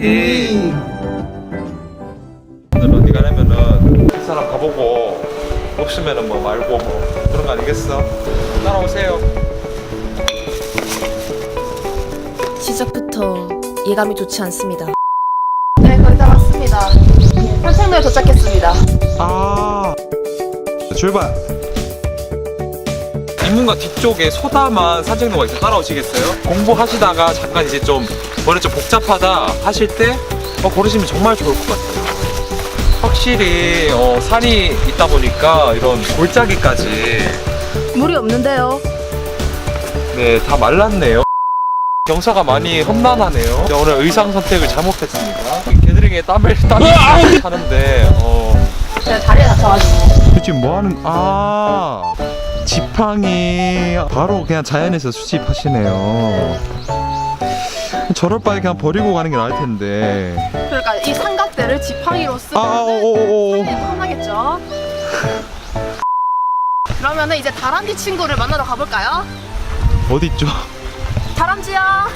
이 오늘 어디 가냐면은 이 사람 가보고 없으면은 뭐 말고 뭐 그런 거 아니겠어? 따라오세요. 시작부터 예감이 좋지 않습니다. 네, 거의 다 왔습니다. 산책로에 도착했습니다. 아 출발. 입문가 뒤쪽에 소담한 산책로가 있어 따라오시겠어요? 공부하시다가 잠깐 이제 좀 머리 좀 복잡하다 하실 때 어, 걸으시면 정말 좋을 것 같아요. 확실히 어, 산이 있다 보니까 이런 골짜기까지 물이 없는데요. 네 다 말랐네요. 경사가 많이 험난하네요. 네, 오늘 의상 선택을 잘못했습니다. 개들에게 땀을 땀이 차는데 어. 제가 다리에 다쳐가지고. 지금 뭐 하는 아 지팡이 바로 그냥 자연에서 수집하시네요. 저럴 바에 그냥 버리고 가는 게 나을 텐데. 그러니까 이 삼각대를 지팡이로 아, 쓰면 아오오 오 편하겠죠? 그러면은 이제 다람쥐 친구를 만나러 가볼까요? 어디 있죠? 다람쥐야.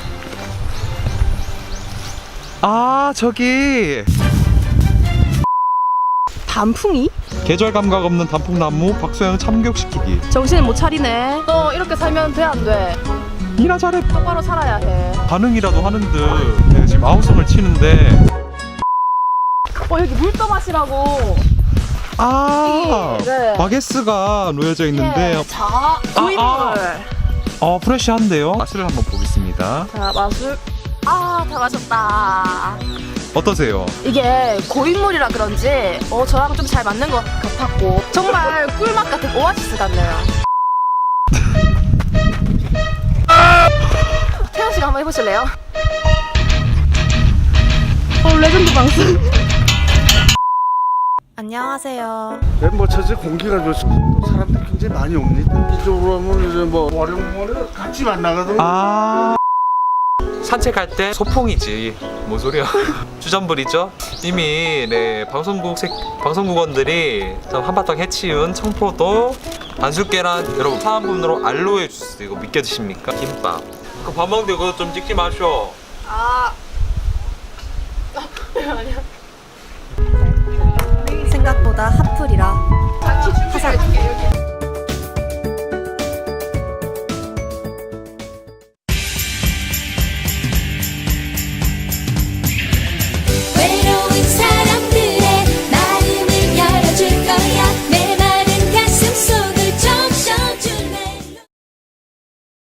아 저기 단풍이? 계절 감각 없는 단풍나무 박소영 참교육시키기. 정신을 못 차리네. 너 이렇게 살면 돼 안 돼? 이나 잘해. 똑바로 살아야 해. 반응이라도 하는 듯 내가 지금 아우성을 치는데 어 여기 물 떠 마시라고. 아 네. 바게스가 놓여져 있는데 예, 자 고인물. 아. 어 프레시한데요 맛을 한번 보겠습니다 자 마술. 아 다 마셨다. 어떠세요? 이게 고인물이라 그런지 어 저랑 좀 잘 맞는 것 같았고 정말 꿀맛 같은 오아시스 같네요. 씨가 한번 해보실래요? 어 레전드 방송. 안녕하세요. 뭐 저지 공기가 좋지 사람들이 굉장히 많이 옵니다. 이쪽으로 하면 이제 뭐 월요일에 같이 만나거든 아. 산책할 때 소풍이지. 뭔 소리야. 주전부리죠? 이미 네 방송국 색, 방송국원들이 좀 한바탕 해치운 청포도 반숙 계란 여러분 사은분으로 알로에 주스 이거 믿겨지십니까? 김밥 그밥 먹는데 그거 좀 찍지 마쇼 아. 생각보다 핫플이라 같이 준비해줄게 여기.